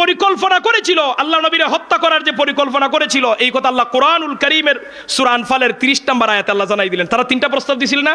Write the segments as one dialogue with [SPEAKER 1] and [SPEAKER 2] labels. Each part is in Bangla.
[SPEAKER 1] পরিকল্পনা করেছিল, আল্লাহ নবীরে হত্যা করার যে পরিকল্পনা করেছিল, এই কথা আল্লাহ কোরআনুল করিমের সুরান ফালের তিরিশ নম্বর আয়াত আল্লাহ জানাই দিলেন। তারা তিনটা প্রস্তাব দিছিল না?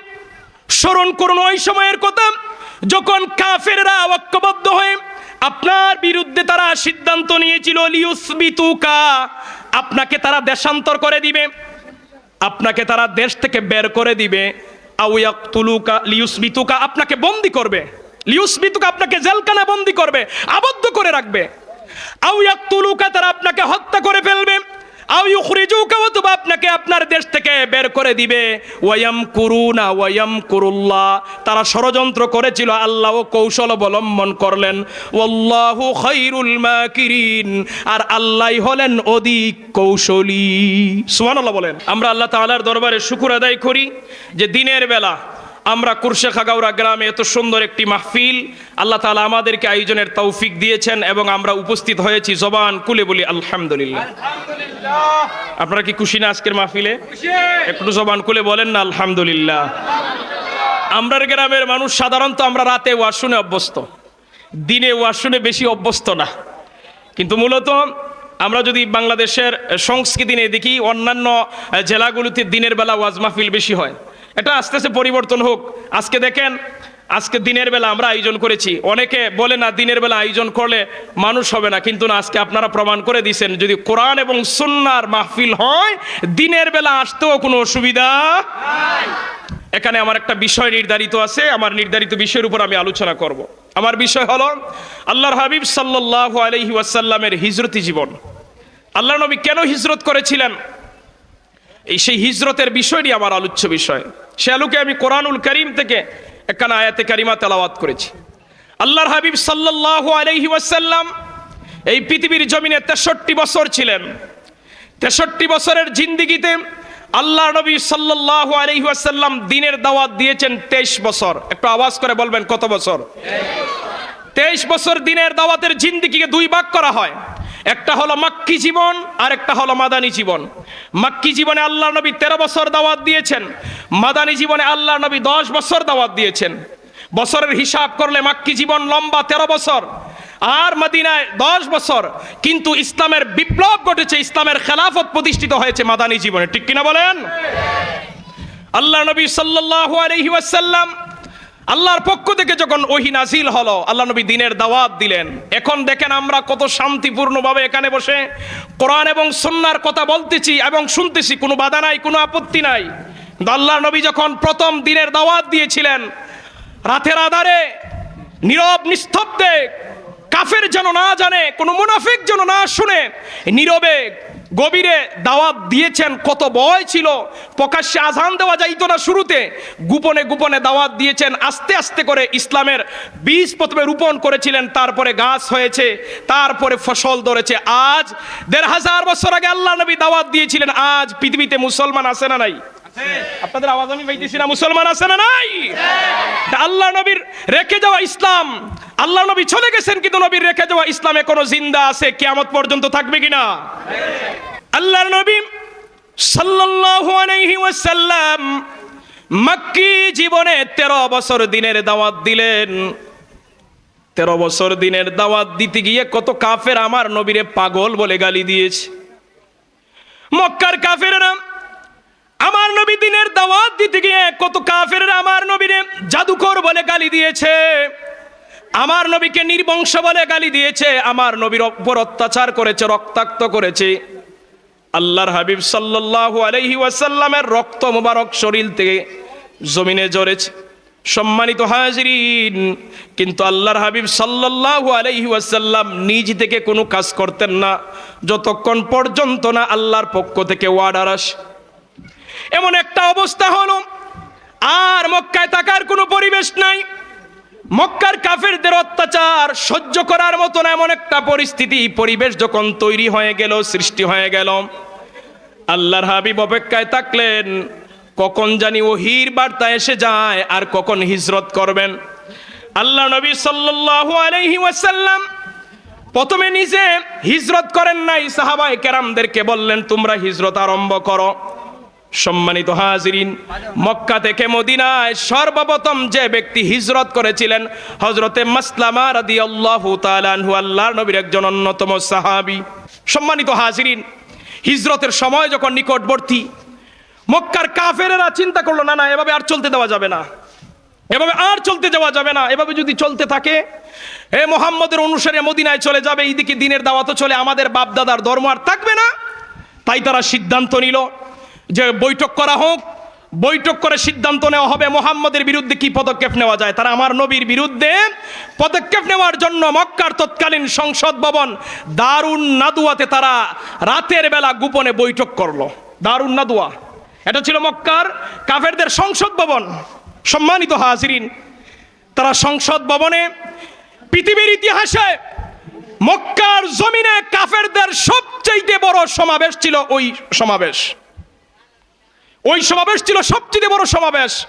[SPEAKER 1] স্মরণ করুন ওই সময়ের কথা। যখন কাফেররা ঐক্যবদ্ধ হয়ে আপনার বিরুদ্ধে তারা সিদ্ধান্ত নিয়েছিল, লিউসবিতুকা, আপনাকে তারা দেশান্তর করে দিবে। আপনাকে তারা দেশ থেকে বের করে দিবে। আউয়াকতুলুকা লিউসবিতুকা আপনাকে বন্দি করবে। লিউসবিতুকা আপনাকে জেলখানা বন্দি করবে, আবদ্ধ করে রাখবে। আউয়াকতুলুকা তারা আপনাকে হত্যা করে ফেলবে। আও ইউখরিজুকা অথবা আপনাকে আপনার দেশ থেকে বের করে দিবে। ওয়ায়াম কুরুনা, ওয়ায়াম কুরুল্লাহ। তারা ষড়যন্ত্র করেছিল, আল্লাহ কৌশল অবলম্বন করলেন। ওয়াল্লাহু খাইরুল মাকিরিন। আর আল্লাহ হলেন অধিক কৌশলী। সুবহানাল্লাহ বলেন। আমরা আল্লাহ তাআলার দরবারে শুকর আদায় করি যে দিনের বেলা আমরা কুরশে খাগাউরা গ্রামে এত সুন্দর একটি মাহফিল আল্লাহ তাআলা আমাদেরকে আয়োজনের তৌফিক দিয়েছেন এবং আমরা উপস্থিত হয়েছি জবান কুলে বলি আলহামদুলিল্লাহ। আপনারা কি খুশি না আজকের মাহফিলে? একটু জবান কুলে বলেন না আলহামদুলিল্লাহ। আমরার গ্রামের মানুষ সাধারণত আমরা রাতে ওয়াজ শুনে অভ্যস্ত দিনে ওয়াজ শুনে বেশি অভ্যস্ত না। কিন্তু মূলত আমরা যদি বাংলাদেশের সংস্কৃতি নিয়ে দেখি অন্যান্য জেলাগুলোতে দিনের বেলা ওয়াজ মাহফিল বেশি হয়। এটা আস্তে আস্তে পরিবর্তন হোক। আজকে দেখেন, আজকে দিনের বেলা আমরা আয়োজন করেছি। অনেকে বলে না, দিনের বেলা আয়োজন করলে মানুষ হবে না, কিন্তু না, আজকে আপনারা প্রমাণ করে দিয়েছেন যদি কোরআন এবং সুন্নার মাহফিল হয়, দিনের বেলা আসতেও কোনো অসুবিধা এখানে আমার একটা বিষয় নির্ধারিত আছে, আমার নির্ধারিত বিষয়ের উপর আমি আলোচনা করব। আমার বিষয় হলো, আল্লাহর হাবিব সাল্লাল্লাহু আলাইহি ওয়াসাল্লামের হিজরতি জীবন। আল্লাহ নবী কেন হিজরত করেছিলেন? এই সেই হিজরতের বিষয়টি আমার আলোচ্য বিষয়। সে আলোকে আমি কোরআনুল করিম থেকে একখানা আয়াতে কারিমা তেলাওয়াত করেছি। আল্লাহর হাবিব সাল্লাল্লাহু আলাইহি ওয়াসাল্লাম এই পৃথিবীর জমিনে তেষট্টি বছর ছিলেন। তেষট্টি বছরের জিন্দিগিতে আল্লাহ নবী সাল্লাল্লাহু আলাইহি ওয়াসাল্লাম দিনের দাওয়াত দিয়েছেন তেইশ বছর। একটু আওয়াজ করে বলবেন কত বছর? তেইশ বছর দিনের দাওয়াতের জিন্দিগিকে দুই ভাগ করা হয়। একটা হলো মাক্কি জীবন আর একটা হলো মাদানী জীবন। মাক্কি জীবনে আল্লাহ নবী তেরো বছর দাওয়াত দিয়েছেন, মাদানী জীবনে আল্লাহ নবী দশ বছর দাওয়াত দিয়েছেন। বছরের হিসাব করলে মাক্কি জীবন লম্বা তেরো বছর, আর মদিনায় দশ বছর। কিন্তু ইসলামের বিপ্লব ঘটেছে, ইসলামের খেলাফত প্রতিষ্ঠিত হয়েছে মাদানী জীবনে। ঠিক কিনা বলেন? আল্লাহ নবী সাল্লাল্লাহু আলাইহি ওয়াসাল্লাম আল্লাহর পক্ষ থেকে যখন ওহি নাজিল হলো, আল্লাহ নবী দিনের দাওয়াত দিলেন। এখন দেখেন আমরা কত শান্তিপূর্ণভাবে এখানে বসে কোরআন এবং সন্ন্যার কথা বলতেছি এবং শুনতেছি, কোনো বাধা নাই, কোনো আপত্তি নাই। আল্লাহ নবী যখন প্রথম দিনের দাওয়াত দিয়েছিলেন, রাতের আধারে নীরব নিস্তব্ধে, কাফের যেন না জানে, কোনো মুনাফিক যেন না শুনে, নীরবে গভীরে দাওয়াত দিয়েছেন, কত বয় ছিল। প্রকাশ্যে আজান দেওয়া যাইত না শুরুতে। গোপনে গোপনে দাওয়াত দিয়েছেন, আস্তে আস্তে করে ইসলামের বীজ প্রথমে রোপণ করেছিলেন, তারপরে গাছ হয়েছে, তারপরে ফসল ধরেছে। আজ দেড় হাজার বছর আগে আল্লাহ নবী দাওয়াত দিয়েছিলেন, আজ পৃথিবীতে মুসলমান আসে না নাই? আপনাদের আওয়াজ আমি পাইতেছি না, মুসলমান আছে না নাই? আল্লাহ নবীর রেখে যাওয়া ইসলাম, আল্লাহ নবী চলে গেছেন কিন্তু নবীর রেখে যাওয়া ইসলামে কোনো জিন্দা আছে, কিয়ামত পর্যন্ত থাকবে কিনা? আল্লাহর নবী সাল্লাল্লাহু আলাইহি ওয়াসাল্লাম মক্কি জীবনে 13 বছর দিনের দাওয়াত দিলেন। 13 বছর দিনের দাওয়াত দিতে গিয়ে কত কাফের আমার নবীরে পাগল বলে গালি দিয়েছে। মক্কার কাফেররা আমার নবী দিনের দাওয়াত দিতে গিয়ে কত কাফেররা আমার নবীরে জাদুকর বলে গালি দিয়েছে। আমার নবীকে নির্বংশ বলে গালি দিয়েছে। আমার নবীর উপর অত্যাচার করেছে, রক্তাক্ত করেছে। আল্লাহর হাবিব সাল্লাল্লাহু আলাইহি ওয়াসাল্লামের রক্ত মোবারক শরীর থেকে জমিনে জড়েছে সম্মানিত হাজরিন, কিন্তু আল্লাহর হাবিব সাল্লাল্লাহু আলাইহি ওয়াসাল্লাম নিজ থেকে কোনো কাজ করতেন না। যতক্ষণ পর্যন্ত না আল্লাহর পক্ষ থেকে ওয়ার্ডার আসে। এমন একটা অবস্থা হলো, আর মক্কায় থাকার কোনো পরিবেশ নাই। মক্কার কাফেরদের অত্যাচার সহ্য করার মতন এমন একটা পরিস্থিতি, পরিবেশ যখন তৈরি হয়ে গেল, সৃষ্টি হয়ে গেল। আল্লাহর হাবিব অপেক্ষায় থাকলেন, কখন জানি ওহির বার্তা এসে যায়, আর কখন হিজরত করবেন। আল্লাহ নবী সাল্লাল্লাহু আলাইহি ওয়াসাল্লাম প্রথমে নিজে হিজরত করেন নাই, সাহাবায়ে কেরামদেরকে বললেন, তোমরা হিজরত আরম্ভ করো। সম্মানিত হাজিরিন মক্কা থেকে মদিনায় সর্বপ্রথম যে ব্যক্তি হিজরত করেছিলেন হজরতে মাসলামা রাদিয়াল্লাহু তাআলা আনহু, আল্লাহর নবীর একজন অন্যতম সাহাবী। সম্মানিত হাজিরিন, হিজরতের সময় যখন নিকটবর্তী, মক্কার কাফেরেরা চিন্তা করল, না না, এভাবে আর চলতে দেওয়া যাবে না। এভাবে আর চলতে যাওয়া যাবে না। এভাবে যদি চলতে থাকে, এ মোহাম্মদের অনুসারে মদিনায় চলে যাবে, এইদিকে দিনের দাওয়াত চলে, আমাদের বাপদাদার ধর্ম আর থাকবে না। তাই তারা সিদ্ধান্ত নিল যে বৈঠক করা হোক, বৈঠক করে সিদ্ধান্ত নেওয়া হবে মোহাম্মদের বিরুদ্ধে কি পদক্ষেপ নেওয়া যায়। তারা আমার নবীর বিরুদ্ধে পদক্ষেপ নেওয়ার জন্য মক্কার তৎকালীন সংসদ ভবন দারুণ নাদুয়াতে তারা রাতের বেলা গোপনে বৈঠক করল। দারুণ নাদুয়া। এটা ছিল মক্কার কাফেরদের সংসদ ভবন। সম্মানিত হাজিরিন, তারা সংসদ ভবনে পৃথিবীর ইতিহাসে মক্কার জমিনে কাফেরদের সবচেয়ে বড় সমাবেশ ছিল ওই সমাবেশ। ওই সমাবেশ ছিল সবচেয়ে বড় সমাবেশ।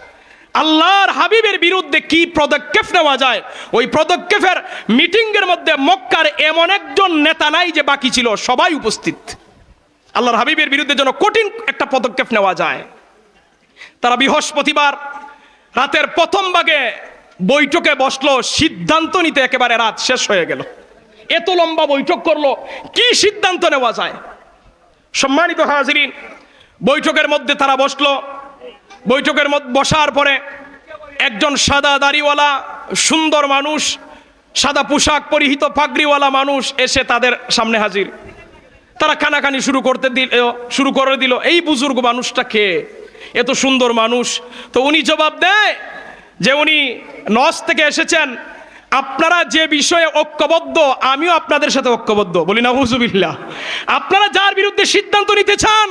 [SPEAKER 1] আল্লাহর হাবিবের বিরুদ্ধে কি পদক্ষেপ নেওয়া যায়? ওই পদক্ষেপের মিটিংয়ের মধ্যে মক্কার এমন একজন নেতা নাই যে বাকি ছিল, সবাই উপস্থিত। আল্লাহর হাবিবের বিরুদ্ধে যেন কঠিন একটা পদক্ষেপ নেওয়া যায়। তারা বৃহস্পতিবার রাতের প্রথম ভাগে বৈঠকে বসল, সিদ্ধান্ত নিতে একেবারে রাত শেষ হয়ে গেল। এত লম্বা বৈঠক করল, কি সিদ্ধান্ত নেওয়া যায়? সম্মানিত হাজিরিন বৈঠকের মধ্যে তারা বসল। বৈঠকের মধ্যে বসার পরে একজন সাদা দাড়িওয়ালা, সুন্দর মানুষ, সাদা পোশাক পরিহিত পাগড়িওয়ালা মানুষ এসে তাদের সামনে হাজির। তারা কানাকানি শুরু করতে দিল, শুরু করে দিল, এই বুজুর্গ মানুষটা কে? এত সুন্দর মানুষ। তো উনি জবাব দেয় যে উনি নস থেকে এসেছেন। আপনারা যে বিষয়ে ঐক্যবদ্ধ, আমিও আপনাদের সাথে ঐক্যবদ্ধ। বলি না হুজুবিল্লাহ আপনারা যার বিরুদ্ধে সিদ্ধান্ত নিতে চান,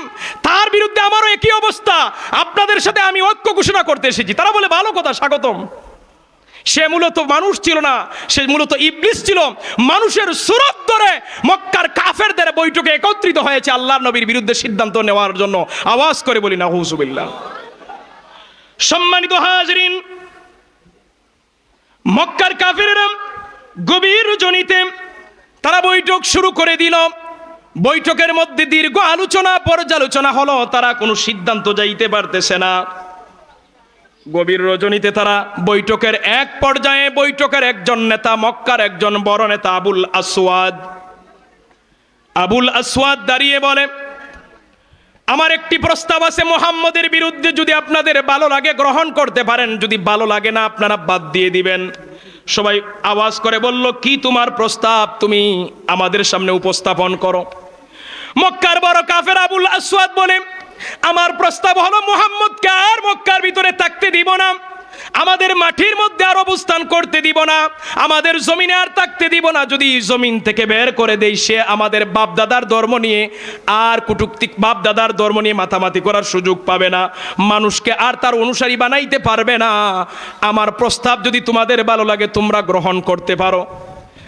[SPEAKER 1] তার বিরুদ্ধে আমারও একই অবস্থা। আপনাদের সাথে আমি ঐক্য ঘোষণা করতে এসেছি। তারা বলে, ভালো কথা, স্বাগতম। সে মূলত মানুষ ছিল না, সে মূলত ইবলিস ছিল। মানুষের সুরত ধরে মক্কার কাফেরদের বৈঠকে একত্রিত হয়েছে আল্লাহ নবীর বিরুদ্ধে সিদ্ধান্ত নেওয়ার জন্য। আওয়াজ করে বলি না হুজুবিল্লাহ সম্মানিত হাজরিন মক্কার কাফেরেরা গভীর জনিতে তারা বৈঠক শুরু করে দিল। বৈঠকের মধ্যে দীর্ঘ আলোচনা, পর্যালোচনা হলো, তারা কোনো সিদ্ধান্ত যাইতে পারতেছে না। গভীর রজনীতে তারা বৈঠকের এক পর্যায়ে বৈঠকের একজন নেতা, মক্কার একজন বড় নেতা, আবুল আসওয়াদ। আবুল আসওয়াদ দাঁড়িয়ে বলে আমার একটি প্রস্তাব আছে মোহাম্মদের বিরুদ্ধে, যদি আপনাদের ভালো লাগে গ্রহণ করতে পারেন, যদি ভালো লাগে না, আপনারা বাদ দিয়ে দিবেন। সবাই আওয়াজ করে বলল, কি তোমার প্রস্তাব? তুমি আমাদের সামনে উপস্থাপন করো। মক্কার বড় কাফের আবুল আসওয়াদ বলে, আমার প্রস্তাব হলো মোহাম্মদকে আর মক্কার ভিতরে থাকতে দিব না। আমাদের মাটির মধ্যে আর অবস্থান করতে দিব না। আমাদের জমিনে আর থাকতে দিব না। যদি জমিন থেকে বের করে দেই, সে আমাদের বাপদাদার ধর্ম নিয়ে আর কুটুক্তিক বাপদাদার ধর্ম নিয়ে মাথামাতি করার সুযোগ পাবে না। মানুষকে আর তার অনুসারী বানাইতে পারবে না। আমার প্রস্তাব যদি তোমাদের ভালো লাগে, তোমরা গ্রহণ করতে পারো।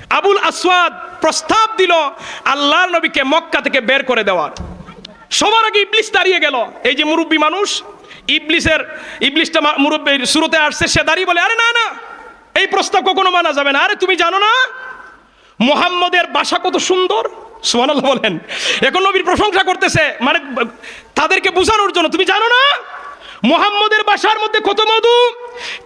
[SPEAKER 1] আবুল আসওয়াদ প্রস্তাব দিল আল্লাহর নবীকে মক্কা থেকে বের করে দেওয়ার। সবার আগে ইবলিস দাঁড়িয়ে গেল। এই যে মুরব্বী মানুষ ইবলিসের, ইবলিসটা মা- মুরব্বীর শুরুতে আসছে, সে দাঁড়িয়ে বলে, আরে না না, এই প্রস্তাব কখনো মানা যাবে না। আরে তুমি জানো না, মোহাম্মদের বাসা কত সুন্দর? সুবহানাল্লাহ বলেন। এখন নবীর প্রশংসা করতেছে মানে তাদেরকে বোঝানোর জন্য। তুমি জানো না, মোহাম্মদের বাসার মধ্যে কত মধু,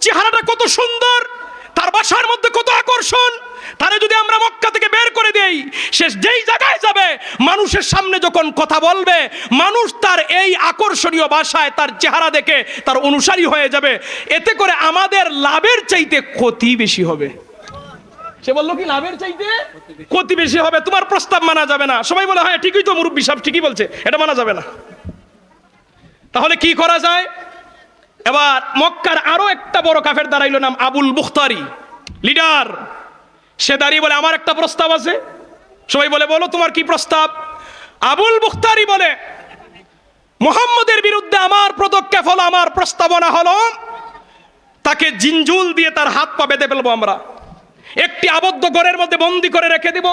[SPEAKER 1] চেহারাটা কত সুন্দর, তার বাসার মধ্যে কত আকর্ষণ। তারে যদি আমরা মক্কা থেকে বের করে দেই, সে যেই জায়গায় যাবে, মানুষের সামনে যখন কথা বলবে, মানুষ তার এই আকর্ষণীয় ভাষায় তার চেহারা দেখে তার অনুসারী হয়ে যাবে। এতে করে আমাদের লাভের চাইতে ক্ষতি বেশি হবে। সে বলল কি, লাভের চাইতে? ক্ষতি বেশি হবে, তোমার প্রস্তাব মানা যাবে না। সবাই বলে হ্যাঁ ঠিকই তো, মুরব্বী সাহেব ঠিকই বলছে, এটা মানা যাবে না। তাহলে কি করা যায়? এবার মক্কার আরও একটা বড় কাফের দাঁড়াইলো নাম আবুল বুখতারি লিডার। সে দাঁড়িয়ে বলে, আমার একটা প্রস্তাব আছে। সবাই বলে, বলো, তোমার কি প্রস্তাব? আবুল বুখতারি বলে, মোহাম্মদের বিরুদ্ধে আমার পদক্ষেপ হলো, আমার প্রস্তাবনা হলো, তাকে জিনজুল দিয়ে তার হাত পা বেঁধে ফেলব আমরা। একটি আবদ্ধ ঘরের মধ্যে বন্দি করে রেখে দিব,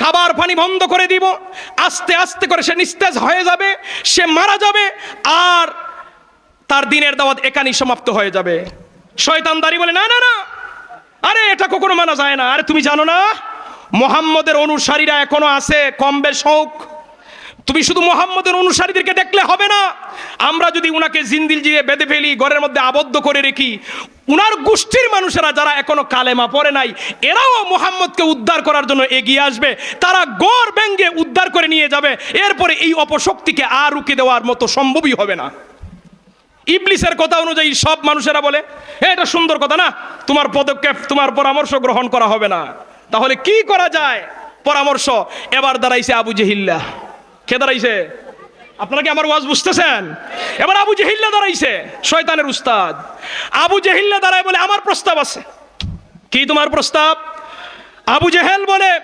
[SPEAKER 1] খাবার পানি বন্ধ করে দিব, আস্তে আস্তে করে সে নিস্তেজ হয়ে যাবে, সে মারা যাবে, আর তার দিনের দাওয়াত একানি সমাপ্ত হয়ে যাবে। শয়তান দাঁড়ি বলে, না না না আরে, এটা কখনো মানা যায় না। আরে, তুমি জানো না, মোহাম্মদের অনুসারীরা এখনও আছে, কম বেশ তুমি শুধু মোহাম্মদের অনুসারীদেরকে দেখলে হবে না। আমরা যদি উনাকে জিন্দিল জিয়ে বেঁধে ফেলি, ঘরের মধ্যে আবদ্ধ করে রেখি, উনার গোষ্ঠীর মানুষেরা যারা এখনও কালেমা পড়ে নাই, এরাও মোহাম্মদকে উদ্ধার করার জন্য এগিয়ে আসবে। তারা গড় ব্যঙ্গে উদ্ধার করে নিয়ে যাবে। এরপরে এই অপশক্তিকে আর রুখে দেওয়ার মতো সম্ভবই হবে না। ইবলিসের কথা অনুযায়ী সব মানুষেরা বলে "এ, এটা সুন্দর কথা না তোমার পদক্ষেপ তোমার পরামর্শ গ্রহণ করা হবে না। তাহলে কি করা যায়? পরামর্শ। এবার দাঁড়াইছে আবু জেহিল্লা। কে দাঁড়াইছে? আপনারা কি আমার ওয়াজ বুঝতেছেন? এবার আবু জেহিল্লা দাঁড়াইছে শয়তানের উস্তাদ। আবু জেহিল্লা দাঁড়ায় বলে আমার প্রস্তাব আছে। কি তোমার প্রস্তাব? আবু জেহেল বলে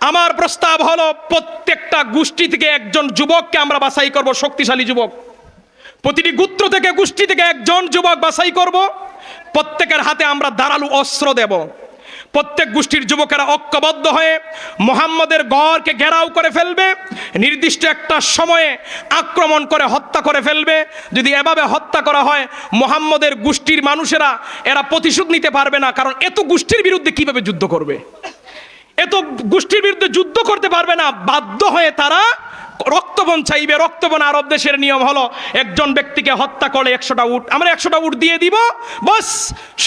[SPEAKER 1] আমার প্রস্তাব হলো প্রত্যেকটা গোষ্ঠী থেকে একজন যুবককে আমরা বাছাই করব শক্তিশালী যুবক। প্রতিটি গোত্র থেকে, গোষ্ঠী থেকে একজন যুবক বাছাই করব। প্রত্যেকের হাতে আমরা ধারালু অস্ত্র দেব। প্রত্যেক গোষ্ঠীর যুবকেরা ঐক্যবদ্ধ হয়ে মোহাম্মদের গড়কে ঘেরাও করে ফেলবে। নির্দিষ্ট একটা সময়ে আক্রমণ করে হত্যা করে ফেলবে। যদি এভাবে হত্যা করা হয়, মোহাম্মদের গোষ্ঠীর মানুষেরা এরা প্রতিশোধ নিতে পারবে না, কারণ এত গোষ্ঠীর বিরুদ্ধে কীভাবে যুদ্ধ করবে? এত গোষ্ঠীর বিরুদ্ধে যুদ্ধ করতে পারবে না। বাধ্য হয়ে তারা রক্তবন চাইবে। রক্তবন আরব দেশের নিয়ম হলো, একজন ব্যক্তিকে হত্যা করে একশোটা উট, আমরা একশোটা উট দিয়ে দিব, বস,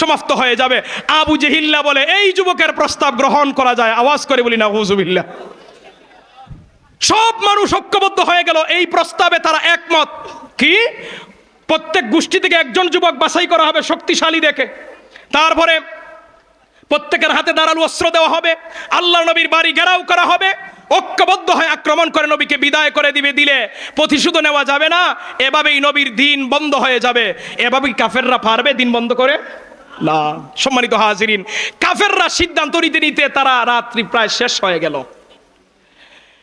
[SPEAKER 1] সমাপ্ত হয়ে যাবে। আবু জেহিল্লা বলে, এই যুবকের প্রস্তাব গ্রহণ করা যায়। আওয়াজ করে বলি না হুজুবিল্লা সব মানুষ ঐক্যবদ্ধ হয়ে গেল, এই প্রস্তাবে তারা একমত। কি? প্রত্যেক গোষ্ঠী থেকে একজন যুবক বাছাই করা হবে, শক্তিশালী দেখে। তারপরে প্রত্যেকের হাতে দাঁড়াল অস্ত্র দেওয়া হবে। আল্লাহ নবীর বাড়ি ঘেরাও করা হবে। ঐক্যবদ্ধ হয়ে আক্রমণ করে নবীকে বিদায় করে দিবে, দিলে প্রতিশোধ নেওয়া যাবে না। এভাবেই নবীর দিন বন্ধ হয়ে যাবে। এভাবেই কাফেররা পারবে দিন বন্ধ করে? না। সম্মানিত হাজিরিন, কাফেররা সিদ্ধান্ত নিতে নিতে তারা রাত্রি প্রায় শেষ হয়ে গেল।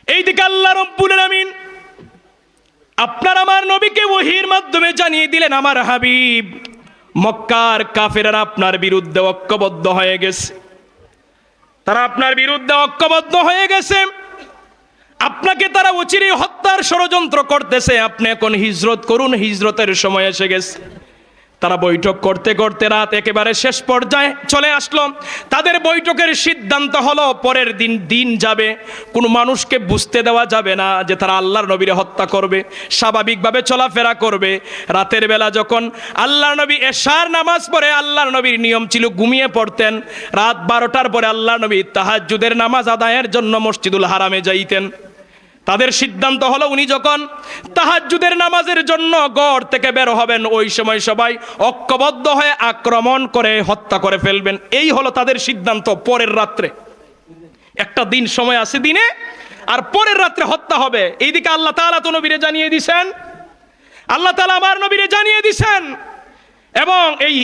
[SPEAKER 1] এইদিকে আল্লাহ রব্বুল আলামিন, আপনার আমার নবীকে ওহির মাধ্যমে জানিয়ে দিলেন, আমার হাবিব মক্কার কাফেরারা আপনার বিরুদ্ধে ঐক্যবদ্ধ হয়ে গেছে। তারা আপনার বিরুদ্ধে ঐক্যবদ্ধ হয়ে গেছে। আপনাকে তারা অচিরেই হত্যার ষড়যন্ত্র করতেছে। আপনি এখন হিজরত করুন, হিজরতের সময় এসে গেছে। তারা বৈঠক করতে করতে রাত একেবারে শেষ পর্যায়ে চলে আসলো। তাদের বৈঠকের সিদ্ধান্ত হলো, পরের দিন দিন যাবে। কোনো মানুষকে বুঝতে দেওয়া যাবে না যে তারা আল্লাহর নবীরে হত্যা করবে, স্বাভাবিকভাবে চলাফেরা করবে। রাতের বেলা যখন আল্লাহর নবী এশার নামাজ পড়ে, আল্লাহর নবীর নিয়ম ছিল ঘুমিয়ে পড়তেন। রাত বারোটার পরে আল্লাহর নবী তাহাজ্জুদের নামাজ আদায়ের জন্য মসজিদুল হারামে যাইতেন। তাদের সিদ্ধান্ত হলো উনি যখন তাহাজ্জুদের নামাজের জন্য গড় থেকে বের হবেন, ওই সময় সবাই ঐক্যবদ্ধ হয়ে আক্রমণ করে হত্যা করে ফেলবেন। এই হলো তাদের সিদ্ধান্ত পরের রাত্রে। একটা দিন সময় আছে দিনে, আর পরের রাত্রে হত্যা হবে। এইদিকে আল্লাহ তাআলা তো নবীরে জানিয়ে দিছেন, আল্লাহ তালা আমার নবীরে জানিয়ে দিছেন, এবং এই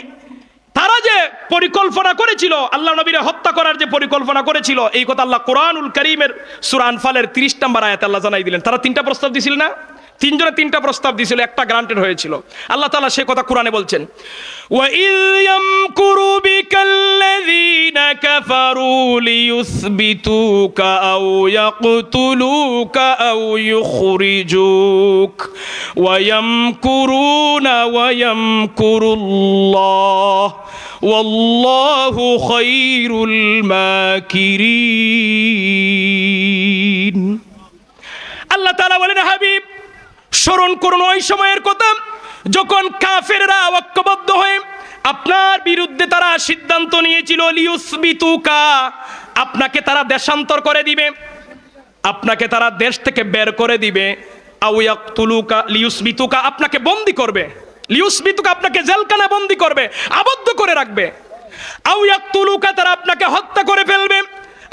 [SPEAKER 1] তারা যে পরিকল্পনা করেছিল, আল্লাহ নবীরে হত্যা করার যে পরিকল্পনা করেছিল, এই কথা আল্লাহ কোরআনুল করিমের সুরান ফালের তিরিশ নাম্বার আয়াত আল্লাহ জানাই দিলেন। তারা তিনটা প্রস্তাব দিছিল না? তিনজনে তিনটা প্রস্তাব দিছিল, একটা গ্রান্টেড হয়েছিল। আল্লাহ তালা সে কথা কোরআনে বলছেন ও ইয়ামকুরু كَفَرُوا لِيُثْبِتُوكَ أَوْ يَقْتُلُوكَ أَوْ يُخْرِجُوكَ وَيَمْكُرُونَ وَيَمْكُرُ اللَّهُ والله خير الماكرين আল্লাহ তাআলা বলেন হাবিব স্মরণ করুন ওই সময়ের কথা যখন কাফেররা ঐক্যবদ্ধ হয়ে আপনার বিরুদ্ধে তারা সিদ্ধান্ত নিয়েছিল আপনাকে তারা দেশান্তর করে দিবে। আপনাকে তারা দেশ থেকে বের করে দিবে। লিউসবিতুকা আপনাকে বন্দি করবে। লিউসবিতুকা আপনাকে জেলখানা বন্দি করবে, আবদ্ধ করে রাখবে। আউয়াকতুলুকা তারা আপনাকে হত্যা করে ফেলবে।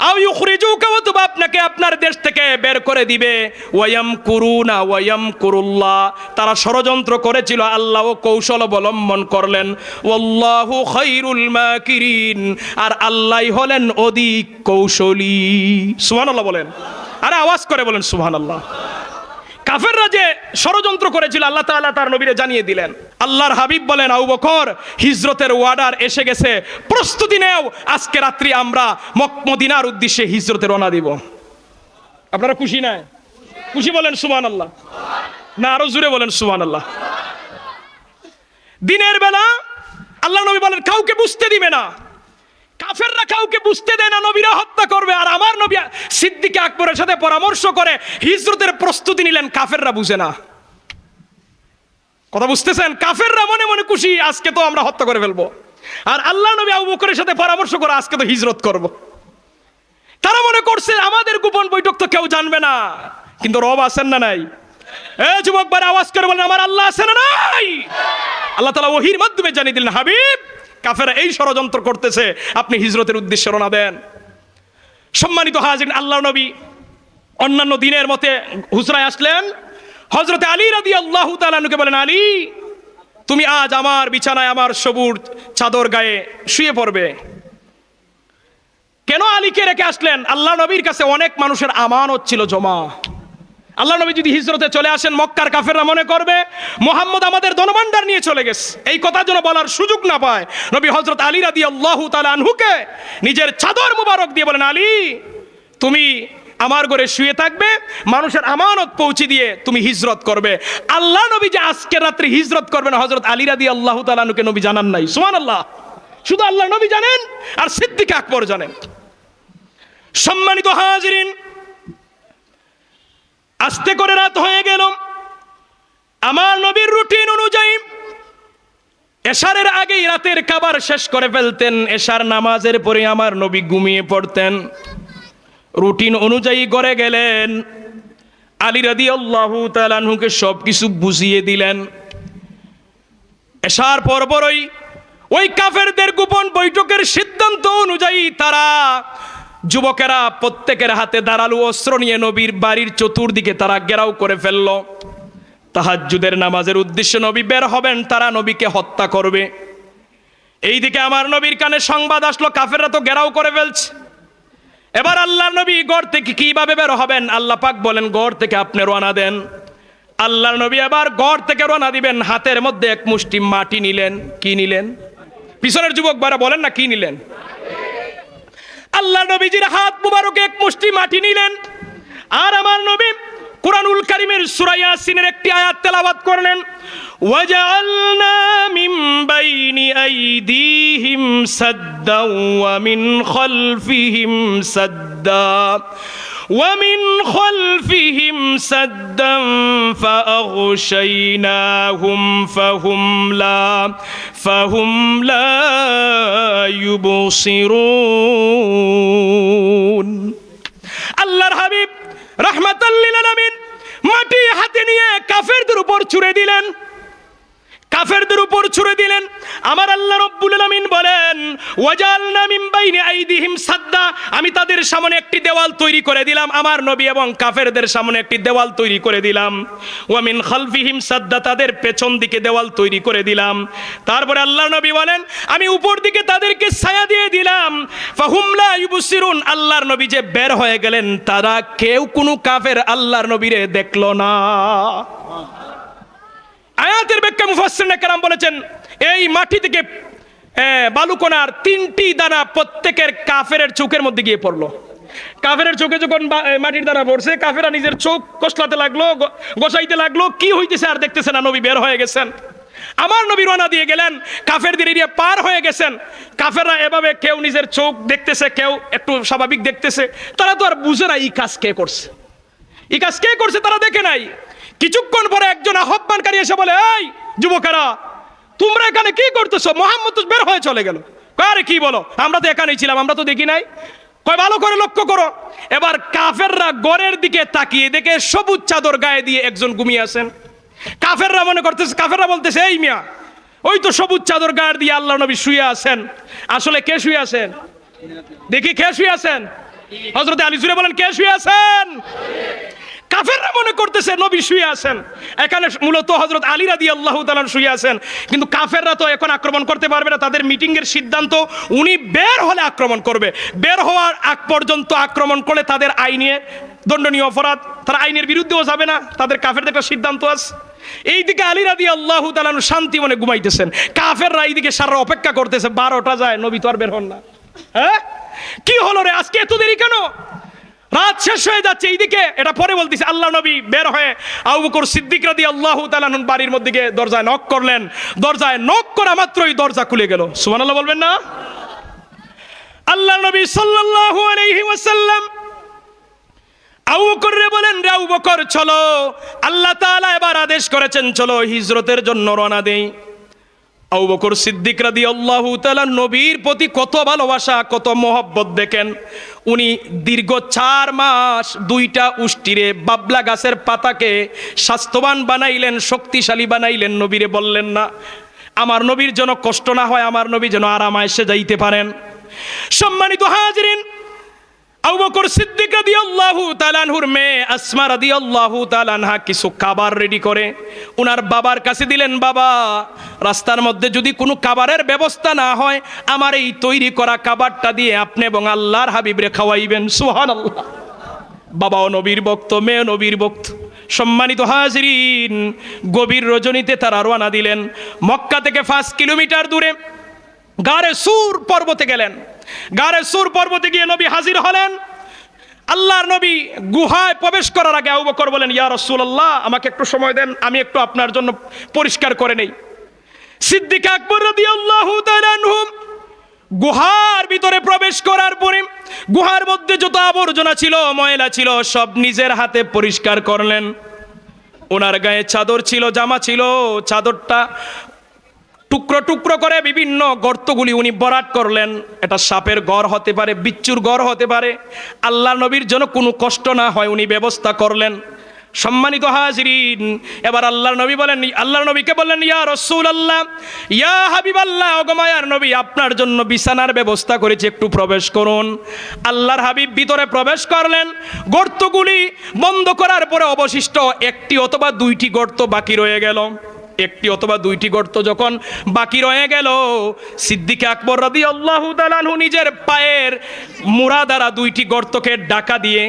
[SPEAKER 1] আও ইউখরিজুকা অথবা আপনাকে আপনার দেশ থেকে বের করে দিবে। ওয়ায়াম কুরুনা, ওয়ায়াম কুরুল্লাহ। তারা ষড়যন্ত্র করেছিল, আল্লাহ কৌশল অবলম্বন করলেন। ওয়াল্লাহু খাইরুল মাকিরিন। আর আল্লাহ হলেন অধিক কৌশলী। সুবহানাল্লাহ বলেন। আরে আওয়াজ করে বলেন সুবহানাল্লাহ। কাফেররা যে ষড়যন্ত্র করেছিল, আল্লাহ তাআলা তার নবীরে জানিয়ে দিলেন। আল্লাহর হাবিব বলেন, আবু বকর, হিজরতের ওয়ার্ডার এসে গেছে। প্রস্তুতি নেও, আজকে রাত্রি আমরা মদিনার উদ্দেশ্যে হিজরতে রওনা দিব। আপনারা খুশি না খুশি বলেন সুবহান আল্লাহ না, আরও জুড়ে বলেন সুবহান আল্লাহ দিনের বেলা আল্লাহ নবী বলেন, কাউকে বুঝতে দিবে না। কাফেররা কাউকে বুঝতে দেয় না, নবীরা হত্যা করবে। আর আমার নবী সিদ্দিকে আকবরের সাথে পরামর্শ করে হিজরতের প্রস্তুতি নিলেন, কাফেররা বুঝে না। কথা বুঝতেছেন? কাফেররা মনে মনে খুশি, আজকে তো আমরা হত্যা করে ফেলব। আর আল্লাহ নবী আবু বকরের সাথে পরামর্শ করে আজকে তো হিজরত করব। তারা মনে করছে, আমাদের গোপন বৈঠক তো কেউ জানবে না। কিন্তু রব আছেন না নাই? এ যুবক আওয়াজ করে বলেন, আমার আল্লাহ আছেন না নাই? আল্লাহ তালা ওহির মাধ্যমে জানিয়ে দিলেন, হাবিব কাফেরা এই ষড়যন্ত্র করতেছে, আপনি হিজরতের উদ্দেশ্যে রওনা দেন। সম্মানিত হাজির আল্লাহ নবী, অন্যান্য দিনের মতে হুসরায় আসলেন। হজরতে আলী রাদি আল্লাহ তালুকে বলেন, আলী, তুমি আজ আমার বিছানায় আমার সবুর চাদর গায়ে শুয়ে পড়বে। কেন আলীকে রেখে আসলেন? আল্লাহ নবীর কাছে অনেক মানুষের আমানত ছিল জমা। আল্লাহ নবী যদি হিজরতে চলে আসেন, মক্কার কাফেররা মনে করবে, মোহাম্মদ আমাদের ধনভাণ্ডার নিয়ে চলে গেছে। এই কথা যেন বলার সুযোগ না পায়। নবী হজরত আলী রাদি আল্লাহ আনহুকে নিজের চাদর মুবারক দিয়ে বলেন, আলী, তুমি আমার ঘরে শুয়ে থাকবে, মানুষের আমানত পৌঁছে দিয়ে তুমি হিজরত করবে। আল্লাহ নবী যে আজকে রাত্রে হিজরত করবেন হজরত আলী রাদি আল্লাহ তালানুকে নবী জানান নাই। সুমান আল্লাহ শুধু আল্লাহ নবী জানেন আর সিদ্দিক আকবর জানেন। সম্মানিত হাজিরিন আস্তে করে রাত হয়ে গেল। আমার নবীর রুটিন অনুযায়ী এশারের আগেই রাতের খাবার শেষ করে ফেলতেন। এশার নামাজের পরে আমার নবী ঘুমিয়ে পড়তেন। রুটিন অনুযায়ী করে গেলেন। আলী রাদি আল্লাহ তালানহুকে সব কিছু বুঝিয়ে দিলেন। এশার পরপরই ওই কাফেরদের গোপন বৈঠকের সিদ্ধান্ত অনুযায়ী তারা যুবকেরা প্রত্যেকের হাতে দাঁড়ালু, অস্ত্র নিয়ে নবীর বাড়ির চতুর্দিকে তারা ঘেরাও করে ফেলল। তাহাজ্জুদের নামাজের উদ্দেশ্যে নবী বের হবেন, তারা নবীকে হত্যা করবে। এইদিকে আমার নবীর কানে সংবাদ আসলো, কাফেররা তো ঘেরাও করে ফেলছে। এবার আল্লাহ নবী গড় থেকে কীভাবে বের হবেন? আল্লাহ পাক বলেন গড় থেকে আপনি রওনা দেন। আল্লাহর নবী এবার গড় থেকে রওনা দিবেন, হাতের মধ্যে এক মুষ্টি মাটি নিলেন। কি নিলেন? পিছনের যুবক বারা বলেন না, কি নিলেন? আল্লাহ নবীজির হাত মুবারকে এক মুষ্টি মাটি নিলেন। আর আমার নবী কোরআনুল কারিমের সূরা ইয়াসিনের একটি আয়াত তেলাওয়াত করলেন মিন বাইনি আইদিহিম সাদ্দা ওয়া মিন খালফিহিম সাদ্দা। ومن خلفهم سدا فأغشيناهم فهم لا فهم لا يبصرون আল্লাহর হাবিব রাহমাতাল্লিল আলামিন মাটি হাতে নিয়ে কাফেরদের উপর ছুড়ে দিলেন কাফেরদের উপর ছুড়ে দিলেন। আমার আল্লাহ রব্বুল আলামিন বলেন, ওয়াজালনা মিন বাইনি আইদিহিম সাদ্দা। আমি তাদের সামনে একটি দেওয়াল তৈরি করে দিলাম, আমার নবী এবং কাফেরদের সামনে একটি দেওয়াল তৈরি করে দিলাম। ওয়া মিন খালফিহিম সাদ্দা, তাদের পেছন দিকে দেওয়াল তৈরি করে দিলাম। তারপরে আল্লাহ নবী বলেন, আমি উপর দিকে তাদেরকে ছায়া দিয়ে দিলাম। ফাহুম লা ইউবসিরুন, আল্লাহর নবী যে বের হয়ে গেলেন, তারা কেউ কোনো কাফের আল্লাহর নবীরে দেখল না। আয়াতের ব্যাখ্যা মুফাসসিরিনে কেরাম বলেছেন, এই মাটি থেকে বালুকোনার তিনটি দানা প্রত্যেকের কাফের চোখের মধ্যে গিয়ে পড়ল। কাফের চোখে যখন মাটির দানা পড়ছে কাফেরা নিজের চোখ কষলাতে লাগল গোসাইতে লাগল, কি হইতেছে আর দেখতেছে না, নবী বের হয়ে গেছেন। আমার নবী রওনা দিয়ে গেলেন, কাফেরদের এরিয়া পার হয়ে গেছেন। কাফেররা এভাবে কেউ নিজের চোখ দেখতেছে, কেউ একটু স্বাভাবিক দেখতেছে। তারা তো আর বুঝে না, এই কাজ কে করছে। এই কাজ কে করছে তারা দেখে নাই। কিছুক্ষণ পরে একজন আহ্বানকারী এসে বলে, এই যুবকেরা, তোমরা এখানে কি করতেছো? মোহাম্মদ তো বের হয়ে চলে গেল। আরে কি বলো? আমরা তো এখানেই ছিলাম, আমরা তো দেখি নাই। কয়, ভালো করে লক্ষ্য করো। এবার কাফেররা গড়ের দিকে তাকিয়ে দেখে সবুজ চাদর গায়ে দিয়ে একজন ঘুমিয়ে আছেন। কাফেররা মনে করতেছে, কাফেররা বলতেছে, এই মিয়া, ওই তো সবুজ চাদর গায়ে দিয়ে আল্লাহ নবী শুয়ে আছেন। আসলে কে শুয়ে আছেন? দেখি কে শুয়ে আছেন? হজরত আলী জুড়ে বলেন, কে শুয়ে আছেন? কাফেররা মনে করতেছে, নবী শুয়ে আছেন। এখানে মূলত হজরত আলী রাদি আল্লাহ তালান শুয়ে আছেন। কিন্তু কাফেররা তো এখন আক্রমণ করতে পারবে না, তাদের মিটিংয়ের সিদ্ধান্ত উনি বের হলে আক্রমণ করবে। বের হওয়ার আগ পর্যন্ত আক্রমণ করলে তাদের আইনে দণ্ডনীয় অপরাধ, তারা আইনের বিরুদ্ধেও যাবে না, তাদের কাফেরদের একটা সিদ্ধান্ত আছে। এইদিকে আলী রাদি আল্লাহ তালান শান্তি মনে ঘুমাইতেছেন। কাফেররা এইদিকে সারা অপেক্ষা করতেছে, বারোটা যায়, নবী তো আর বের হন না। হ্যাঁ? কি হলো রে, আজকে এত দেরি কেন? রাত শেষ হয়ে যাচ্ছে, এইদিকে এটা পরে বলতেছে, আল্লাহ নবী বের হয়ে আবু বকর সিদ্দিক রাদি আল্লাহ তালানুন বাড়ির মধ্যে গিয়ে দরজায় নক করলেন। দরজায় নক করা মাত্রই দরজা খুলে গেল। সুবহানাল্লাহ বলবেন না? আল্লাহ নবী ওয়াসাল্লাম আবু বকর রে বলেন, রে বকর, চলো। আল্লাহ এবার আদেশ করেছেন, চলো হিজরতের জন্য রওনা দেই। আবু সিদ্দিক রাদি আল্লাহ তাআলা নবীর প্রতি কত ভালোবাসা, কত মহব্বত দেখেন। উনি দীর্ঘ চার মাস দুইটা উষ্টিরে বাবলা গাছের পাতাকে স্বাস্থ্যবান বানাইলেন, শক্তিশালী বানাইলেন, নবীরে বললেন না। আমার নবীর যেন কষ্ট না হয়, আমার নবী যেন আরাম এসে যাইতে পারেন। সম্মানিত হাজরিন আবু বকর সিদ্দিক রাদিয়াল্লাহু তাআলাহুর মেয়ে আসমা রাদিয়াল্লাহু তাআলাহা কিছু খাবার রেডি করে। বাবার দিলেন, বাবা, রাস্তার মধ্যে যদি খাবারের ব্যবস্থা না হয়, আমার এই তৈরি করা দিয়ে আপনি আল্লাহর হাবিবরে খাওয়াইবেন। সুবহানাল্লাহ। বাবাও নবীর ভক্ত, মেয়ে নবীর ভক্ত। সম্মানিত হাজরিন, গভীর রজনীতে তারা রওনা দিলেন। মক্কা থেকে পাঁচ কিলোমিটার দূরে গারে সুর পর্বতে গেলেন। গারে সুর পর্বতে গিয়ে নবী হাজির হলেন। আল্লাহর নবী গুহায় প্রবেশ করার আগে আবু বকর বলেন, ইয়া রাসূলুল্লাহ, আমাকে একটু সময় দেন, আমি একটু আপনার জন্য পরিষ্কার করে নেই। সিদ্দিক আকবর রাদিয়াল্লাহু তাআলা গুহার ভিতরে প্রবেশ করার পরে গুহার মধ্যে যত আবর্জনা ছিল, ময়লা ছিল, সব নিজের হাতে পরিষ্কার করলেন। ওনার গায়ে চাদর ছিল, জামা ছিল, চাদরটা টুকরো টুকরো করে বিভিন্ন গর্তগুলি উনি বরাট করলেন। এটা সাপের গড় হতে পারে, বিচ্ছুর গড় হতে পারে। আল্লাহ নবীর জন্য কোনো কষ্ট না হয় উনি ব্যবস্থা করলেন। সম্মানিত হাজরিন, এবার আল্লাহর নবী বলেন, আল্লাহর নবীকে বললেন, ইয়া রসুল আল্লাহ ইয়া হাবিব আল্লাহ অগমায়ার নবী, আপনার জন্য বিছানার ব্যবস্থা করেছি, একটু প্রবেশ করুন। আল্লাহর হাবিব ভিতরে প্রবেশ করলেন। গর্তগুলি বন্ধ করার পরে অবশিষ্ট একটি অথবা দুইটি গর্ত বাকি রয়ে গেল। একটি অথবা দুইটি গর্ত যখন বাকি রয়ে গেল, সিদ্দিকে আকবর রাদি আল্লাহ দালালু নিজের পায়ের মুড়া দ্বারা দুইটি গর্তকে ডাকা দিয়ে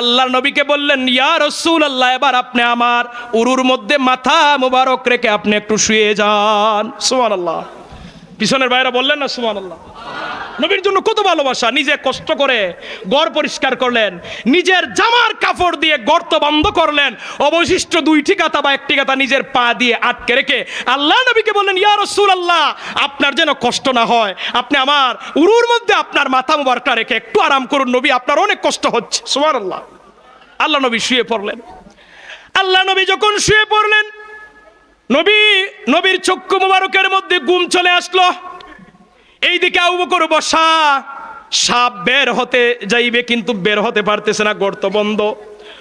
[SPEAKER 1] আল্লাহ নবীকে বললেন, ইয়া রসুল আল্লাহ এবার আপনি আমার উরুর মধ্যে মাথা মুবারক রেখে আপনি একটু শুয়ে যান। সুমান আল্লাহ পিছনের বাইরে বললেন না সুমান আল্লাহ নবীর জন্য কত ভালোবাসা, নিজে কষ্ট করে গড় পরিষ্কার করলেন, নিজের জামার কাপড় দিয়ে গর্ত বন্ধ করলেন, অবশিষ্ট দুইটি কাতা বা একটি কাতা নিজের পা দিয়ে আটকে রেখে আল্লাহ নবীকে বললেন, ইয়া রসুল আল্লাহ আপনার যেন কষ্ট না হয়, আপনি আমার উরুর মধ্যে আপনার মাথা মুবারকটা রেখে একটু আরাম করুন নবী, আপনার অনেক কষ্ট হচ্ছে। সুমান আল্লাহ আল্লাহ নবী শুয়ে পড়লেন। আল্লাহ নবী যখন শুয়ে পড়লেন নবী, নবীর চক্ষু মুবারকের মধ্যে গুম চলে আসলো। এইদিকে আবু বকর বসা, সাপ বের হতে যাইবে কিন্তু বের হতে পারতেছে না, গর্ত বন্ধ।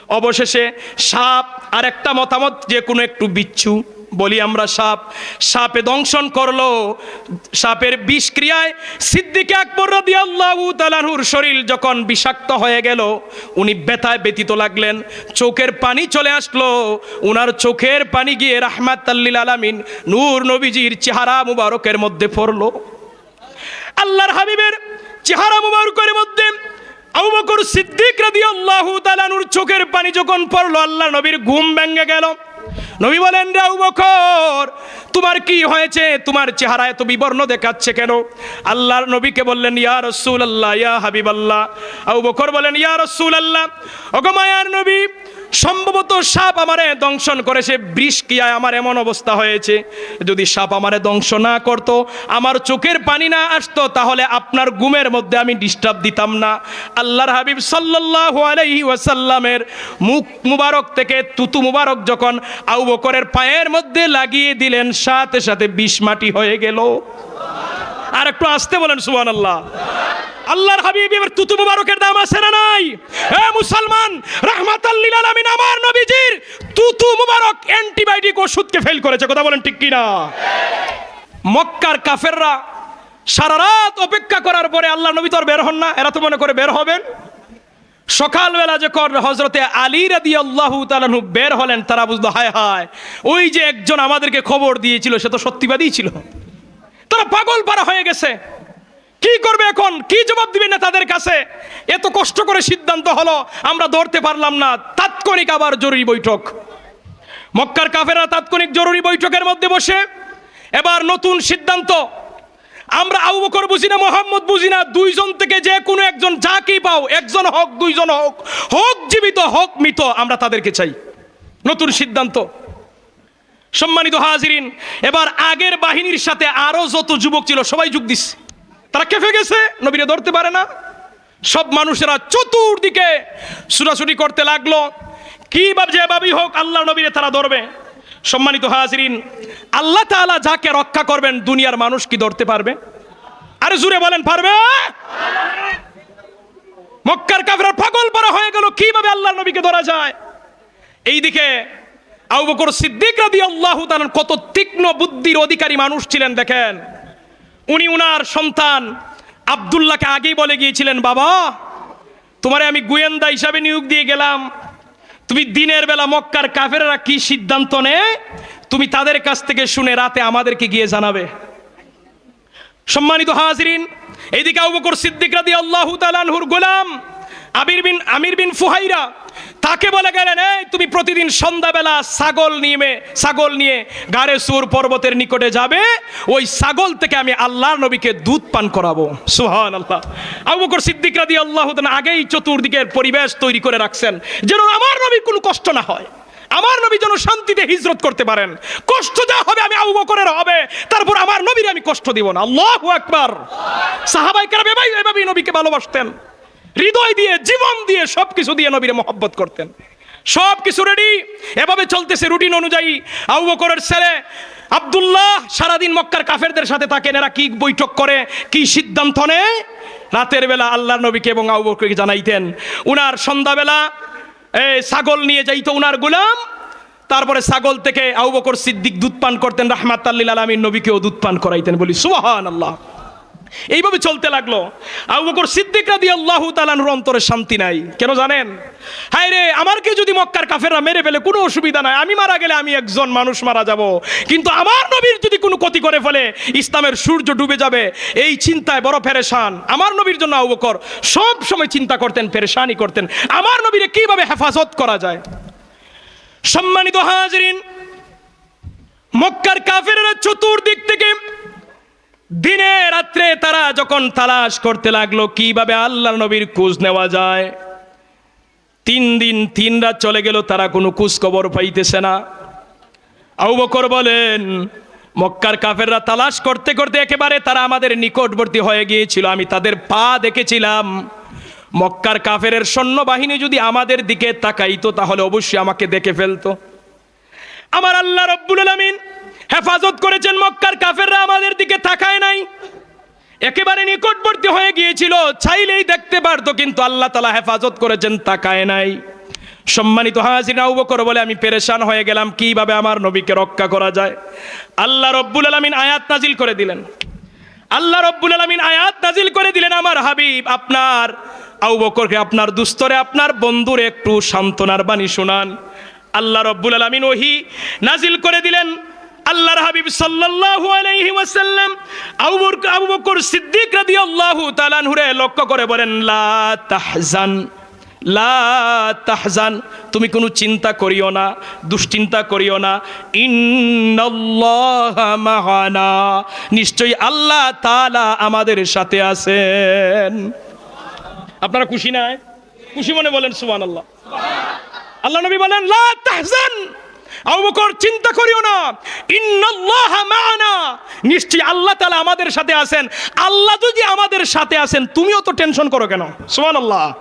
[SPEAKER 1] অবশেষে সাপ আর একটা মতামত, যে কোনো একটু বিচ্ছু। বলি আমরা সাপ। সাপে দংশন করল। সাপের বিষক্রিয়ায় সিদ্দিকে আকবর রাদি আল্লাহ তালানহুর শরীর যখন বিষাক্ত হয়ে গেল, উনি ব্যথায় ব্যতীত লাগলেন। চোখের পানি চলে আসলো। উনার চোখের পানি গিয়ে রাহমাত আল্লিল আলামিন নূর নবীজির চেহারা মুবারকের মধ্যে পড়ল। আল্লাহর হাবিবের চেহারা মুবারকের মধ্যে আবু বকর সিদ্দিক রাদিয়াল্লাহু তাআলার চোখের পানি যখন পড়ল আল্লাহ নবীর ঘুম ভেঙে গেল। নবী বলেন, রে আবু বকর, তোমার কি হয়েছে? তোমার চেহারা এত বিবর্ণ দেখাচ্ছে কেন? আল্লাহর নবীকে বললেন, ইয়া রসুল আল্লাহ ইয়া হাবিবাল্লাহ। আউ বকর বলেন, ইয়া রাসূলুল্লাহ, ওগো মায়ার নবী সম্ভবত সাপ আমারে দংশন করেছে বৃষ কিয়ায় আমার এমন অবস্থা হয়েছে। যদি সাপ আমারে দংশ না করতো, আমার চোখের পানি না আসতো, তাহলে আপনার গুমের মধ্যে আমি ডিস্টার্ব দিতাম না। আল্লাহর হাবিব সাল্লাল্লাহু আলাইহি ওয়াসাল্লামের মুখ মুবারক থেকে তুতু মুবারক যখন আবু বকরের পায়ের মধ্যে লাগিয়ে দিলেন, সাথে সাথে বিষ মাটি হয়ে গেল। আর একটু আসতে বলেন সুহান আল্লাহ আল্লাহর হাবিব, এবার তুতু মুবারকের দাম আছে না নাই? এ মুসলমান রাহমাতাল্লিল আলামিন, আমার নবীজির তুতু মুবারক অ্যান্টিবায়োটিক ওষুধকে ফেল করেছে, কথা বলেন ঠিক কিনা? মক্কার কাফেররা সারা রাত অপেক্ষা করার পরে আল্লাহ নবী তো আর বের হন না, এরা তো মনে করে বের হবেন। সকালবেলা যখন হজরতে আলী রাদি আল্লাহ তালানহু বের হলেন, তারা বুঝলো, হায় হায়, ওই যে একজন আমাদেরকে খবর দিয়েছিল, সে তো সত্যিবাদী ছিল। তারা পাগল পারা হয়ে গেছে। কি করবে এখন? কি জবাব দিবে না তাদের কাছে? এত কষ্ট করে সিদ্ধান্ত হলো, আমরা ধরতে পারলাম না। তাৎক্ষণিক আবার জরুরি বৈঠক। মক্কার কাফেরা তাৎক্ষণিক জরুরি বৈঠকের মধ্যে বসে এবার নতুন সিদ্ধান্ত। আমরা আবু বকর বুঝি না, মোহাম্মদ বুঝি না, দুইজন থেকে যে কোনো একজন যাকেই পাও, একজন হোক, দুইজন হোক হোক জীবিত, হোক মৃত, আমরা তাদেরকে চাই। নতুন সিদ্ধান্ত। সম্মানিত হাজিরিন, এবার আগের বাহিনীর সাথে আরও যত যুবক ছিল, সবাই যোগ দিচ্ছে তারা কেঁপে গেছে, নবীরে ধরতে পারে না। সব মানুষেরা চতুর্দিকে ছুটাছুটি করতে লাগল। কি ভাব যেভাবেই হোক, আল্লাহ নবীরে তারা ধরবে। সম্মানিত হাজিরিন, আল্লাহ তাআলা যাকে রক্ষা করবেন, দুনিয়ার মানুষ কি ধরতে পারবে? আরে জুড়ে বলেন, পারবে? মক্কার কাফেরা পাগল পারা হয়ে গেল, কীভাবে আল্লাহ নবীকে ধরা যায়? এইদিকে আবু বকর সিদ্দিক রাদিয়াল্লাহু তাআলা কত তীক্ষ্ণ বুদ্ধির অধিকারী মানুষ ছিলেন দেখেন। উনি উনার সন্তান আব্দুল্লাহকে আগেই বলে গিয়েছিলেন, বাবা, তোমারে আমি গোয়েন্দা হিসাবে নিয়োগ দিয়ে গেলাম। তুমি দিনের বেলা মক্কার কাফেরা কি সিদ্ধান্ত নেয়? তুমি তাদের কাছ থেকে শুনে রাতে আমাদেরকে গিয়ে জানাবে। সম্মানিত হাজরিন এইদিকে আবু বকর সিদ্দিক রাদিয়াল্লাহু তাআলা আনহুর গোলাম আমির বিন আমির বিন ফুহাইরা তাকে বলে গেলেন, এই, তুমি প্রতিদিন সন্ধ্যাবেলা ছাগল নিয়ে ছাগল নিয়ে গাড়ে সুর পর্বতের নিকটে যাবে। ওই ছাগল থেকে আমি আল্লাহর নবীকে দুধ পান করাবো। সুহান আল্লাহ আবু বকর সিদ্দিক রাদি আল্লাহ আগেই চতুর্দিকের পরিবেশ তৈরি করে রাখছেন, যেন আমার নবীর কোনো কষ্ট না হয়। আমার নবী যেন শান্তিতে হিজরত করতে পারেন। কষ্ট যা হবে আমি আবু বকরের হবে, তারপর আমার নবীর আমি কষ্ট দিব না। আল্লাহু আকবার। সাহাবাই কেরাম এভাবে এভাবেই নবীকে ভালোবাসতেন। হৃদয় দিয়ে, জীবন দিয়ে সব কিছু দিয়ে নবীরে মহব্বত করতেন। সব কিছু রেডি এভাবে চলতেছে রুটিন অনুযায়ী। আবু বকরের ছেলে আবদুল্লাহ সারাদিন মক্কার কাফেরদের সাথে থাকেন, এরা কি বৈঠক করে, কি সিদ্ধান্ত নেয়? রাতের বেলা আল্লাহর নবীকে এবং আবু বকরকে জানাইতেন, উনার সন্ধ্যাবেলা, এই ছাগল নিয়ে যাইতো উনার গুলাম। তারপরে ছাগল থেকে আবু বকর সিদ্দিক দুধ পান করতেন রাহমাত আল্লিল আলমীর নবীকেও দুধ পান করাইতেন। বলি সুহান আল্লাহ এইভাবে চলতে লাগল। আবু বকর সিদ্দিক রাদি আল্লাহ তালানুর অন্তরে শান্তি নাই। কেন জানেন? হায় রে আমার কেউ যদি মক্কার কাফেররা মেরে ফেলে, কোনো অসুবিধা নাই। আমি মারা গেলে আমি একজন মানুষ মারা যাব। কিন্তু আমার নবীর যদি কোনো ক্ষতি করে ফেলে, ইসলামের সূর্য ডুবে যাবে। এই চিন্তায় বড় ফেরেশান। আমার নবীর জন্য আবু বকর সব সময় চিন্তা করতেন পেরেশানি করতেন। আমার নবীরে কীভাবে হেফাজত করা যায়? সম্মানিত হাজরিন, মক্কার কাফেররা চতুর্দিক থেকে দিনে রাত্রে তারা যখন তালাশ করতে লাগল, কীভাবে আল্লাহ নবীর খোঁজ নেওয়া যায়? তিন দিন, তিন রাত চলে গেল, তারা কোনো খোঁজ খবর পাইতেছে না। আবু বকর বলেন, মক্কার কাফেররা তালাশ করতে করতে একেবারে তারা আমাদের নিকটবর্তী হয়ে গিয়েছিল, আমি তাদের পা দেখেছিলাম। মক্কার কাফেরের সৈন্যবাহিনী যদি আমাদের দিকে তাকাইতো, তাহলে অবশ্যই আমাকে দেখে ফেলতো। আমার আল্লাহ রব্বুল আলামিন হেফাজত করেছেন, মক্কার কাফেররা আমাদের দিকে তাকায় নাই। একেবারে নিকটবর্তী হয়ে গিয়েছিল, চাইলেই দেখতে পারতো, কিন্তু আল্লাহ তালা হেফাজত করেছেন, তাকায় নাই। সম্মানিত হাজিরা বকর বলে, আমি পেরেশান হয়ে গেলাম, কীভাবে আমার নবীকে রক্ষা করা যায়? আল্লাহ রব্বুল আলমিন আয়াত নাজিল করে দিলেন। আল্লাহ রব্বুল আলমিন আয়াত নাজিল করে দিলেন, আমার হাবিব, আপনার আউ বকরকে আপনার দুস্তরে, আপনার বন্ধুর একটু সান্ত্বনার বাণী শোনান। আল্লাহ রব্বুল আলমিন ওহি নাজিল করে দিলেন আল্লাহর হাবিব সাল্লাল্লাহু আলাইহি ওয়াসাল্লাম আবু বকর আবু বকর সিদ্দিক রাদিয়াল্লাহু তাআলা আনহুরে লক্ষ্য করে বলেন, লা তাহজান লা তাহজান, তুমি কোনো চিন্তা করিও না, দুশ্চিন্তা করিও না। মাহানা নিশ্চয়ই আল্লাহ তাআলা আমাদের সাথে আছেন। আপনারা খুশি না খুশি মনে বলেন, সুবহানাল্লাহ। আল্লাহ নবী বলেন, লা তাহজান আবু বকর চিন্তা করিও না। ইন্নাল্লাহ মা'ানা। নিশ্চয়ই আল্লাহ তাআলা আমাদের সাথে আছেন। আল্লাহ যদি আমাদের সাথে আছেন, তুমিও তো টেনশন করো কেন? সুবহানাল্লাহ।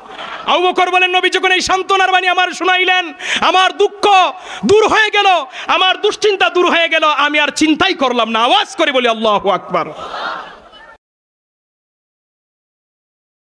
[SPEAKER 1] আবু বকর বলেন, নবী যখন এই সান্ত্বনার বাণী আমার শুনাইলেন, আমার দুঃখ দূর হয়ে গেল, আমার দুশ্চিন্তা দূর হয়ে গেল, আমি আর চিন্তাই করলাম না। আওয়াজ করে বলি, আল্লাহু আকবার।